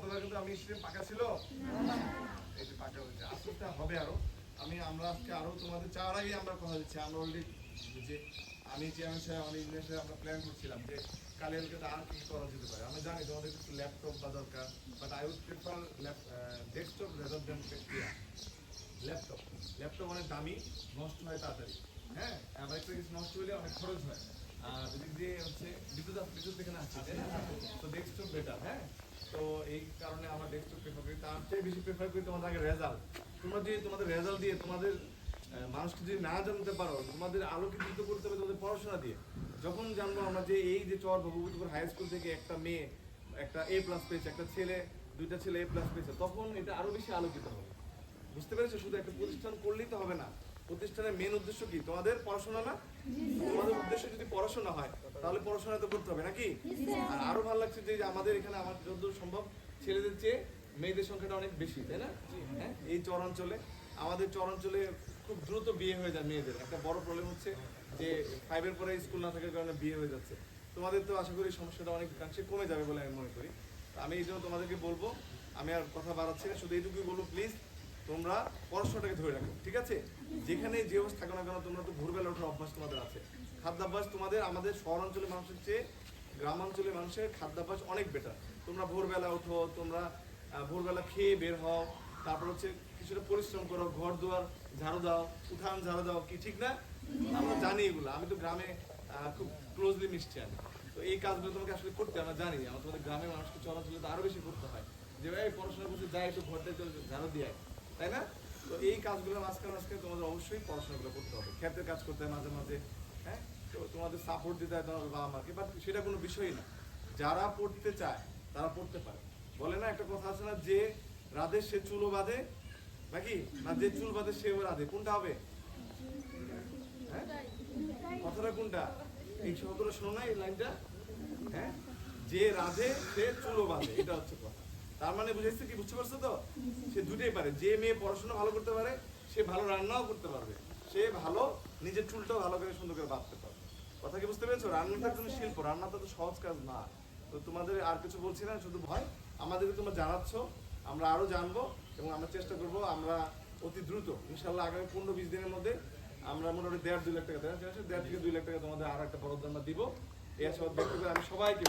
কিন্তু আমি পাকা ছিল। যে আরও। আমি, আমরা আজকে আরও তোমাদের চাওয়ার আমরা কথা অলরেডি যে আমি চেয়ারম্যান আমি প্ল্যান করছিলাম যে কালিয়ালকে আর কি কি করা যেতে পারে। আমরা জানি ল্যাপটপ বা দরকার but I would prefer desktop rather than laptop laptop অনেক দামি, নষ্ট হয় তাড়াতাড়ি। হ্যাঁ আবার একটা কিছু নষ্ট হলে অনেক খরচ হয়। আর যদি দিয়ে হচ্ছে বিদ্যুৎ বিদ্যুৎ এখানে আছে না? তো ডেস্কটপ বেটার হ্যাঁ? পড়াশোনা দিয়ে। যখন জানব আমরা যে এই যে চর ভগবতীপুর হাই স্কুল থেকে একটা মেয়ে, একটা এ প্লাস পেয়েছে, একটা ছেলে, দুইটা ছেলে এ প্লাস পেয়েছে, তখন এটা আরও বেশি আলোকিত হবে। বুঝতে পেরেছ? শুধু একটা প্রতিষ্ঠান করলেই তো হবে না। প্রতিষ্ঠানের মেন উদ্দেশ্য কি? তোমাদের পড়াশোনা না? তোমাদের উদ্দেশ্য যদি পড়াশোনা হয় তাহলে পড়াশোনা তো করতে হবে নাকি? আর আরও ভালো লাগছে যে আমাদের এখানে আমার যতদূর সম্ভব ছেলেদের চেয়ে মেয়েদের সংখ্যাটা অনেক বেশি তাই না? হ্যাঁ এই চরাঞ্চলে আমাদের চরাঞ্চলে খুব দ্রুত বিয়ে হয়ে যায় মেয়েদের। একটা বড় প্রবলেম হচ্ছে যে ফাইভের পরে স্কুল না থাকার কারণে বিয়ে হয়ে যাচ্ছে। তোমাদের তো আশা করি সমস্যাটা অনেক অনেকাংশে কমে যাবে বলে আমি মনে করি। আমি এই জন্য তোমাদেরকে বলব আমি আর কথা বাড়াচ্ছি না শুধু এইটুকুই বলব প্লিজ তোমরা পড়াশোনাটাকে ধরে রাখো, ঠিক আছে? যেখানে যে অবস্থা থাকো না কেন, তোমরা তো ভোরবেলা ওঠার অভ্যাস তোমাদের আছে। খাদ্যাভ্যাস তোমাদের, আমাদের শহরাঞ্চলের মানুষের চেয়ে গ্রামাঞ্চলের মানুষের খাদ্যাভ্যাস অনেক বেটার তোমরা ভোরবেলা ওঠো, তোমরা ভোরবেলা খেয়ে বের হও, তারপর হচ্ছে কিছুটা পরিশ্রম করো, ঘর দুয়ার ঝাড়ু দাও, উঠান ঝাড়ু দাও, কি ঠিক না? আমরা জানি এগুলো, আমি তো গ্রামে খুব ক্লোজলি মিশছি আমি। তো এই কাজগুলো তোমাকে আসলে করতে আমরা জানি। আমরা তোমাদের গ্রামের মানুষকে চলাচলে তো আরও বেশি করতে হয়। যে ভাই পড়াশোনা করতে যাই, একটু ঘরটা ঝাড়ু দিয়ে। তাই না? তো এই কাজগুলো মাঝখানে মাঝখানে তোমাদের অবশ্যই পড়াশোনাগুলো করতে হবে। ক্ষেতের কাজ করতে মাঝে মাঝে হ্যাঁ? তো তোমাদের সাপোর্ট দিতে হয় তোমার বাবা মাকে বাট সেটা কোনো বিষয়ই না। যারা পড়তে চায়, তারা পড়তে পারে। বলে না, একটা কথা আছে না, যে রাধে সে চুলো বাঁধে, নাকি? না, যে চুল বাঁধে, সেও রাধে। কোনটা হবে? হ্যাঁ? কথাটা কোনটা? এই শব্দটা শোনো না, এই লাইনটা। হ্যাঁ? যে রাধে, সে চুলো বাঁধে। এটা হচ্ছে কথা। তার মানে বুঝেছে কি, বুঝতে পারছ তো? সে দুটোই পারে। যে মেয়ে পড়াশোনা ভালো করতে পারে, সে ভালো রান্নাও করতে পারবে। সে ভালো, নিজের চুলটাও ভালো করে সুন্দর করে বাঁধতে পারবে। কথা কি বুঝতে পেরেছ? রান্নাটা কোনো শিল্প রান্নাটা তো সহজ কাজ না। তো তোমাদের আর কিছু বলছি না, শুধু ভয়। আমাদেরকে তোমরা জানাচ্ছ, আমরা আরও জানব এবং আমরা চেষ্টা করব, আমরা অতি দ্রুত ইনশাল্লাহ আগামী পনেরো বিশ দিনের মধ্যে আমরা মোটামুটি দেড় দুই লাখ টাকা দেওয়া দেড় থেকে দুই লাখ টাকা তোমাদের আর একটা বরাদ্দ আমরা দিব। এই আশাবাদ ব্যক্ত আমি সবাইকে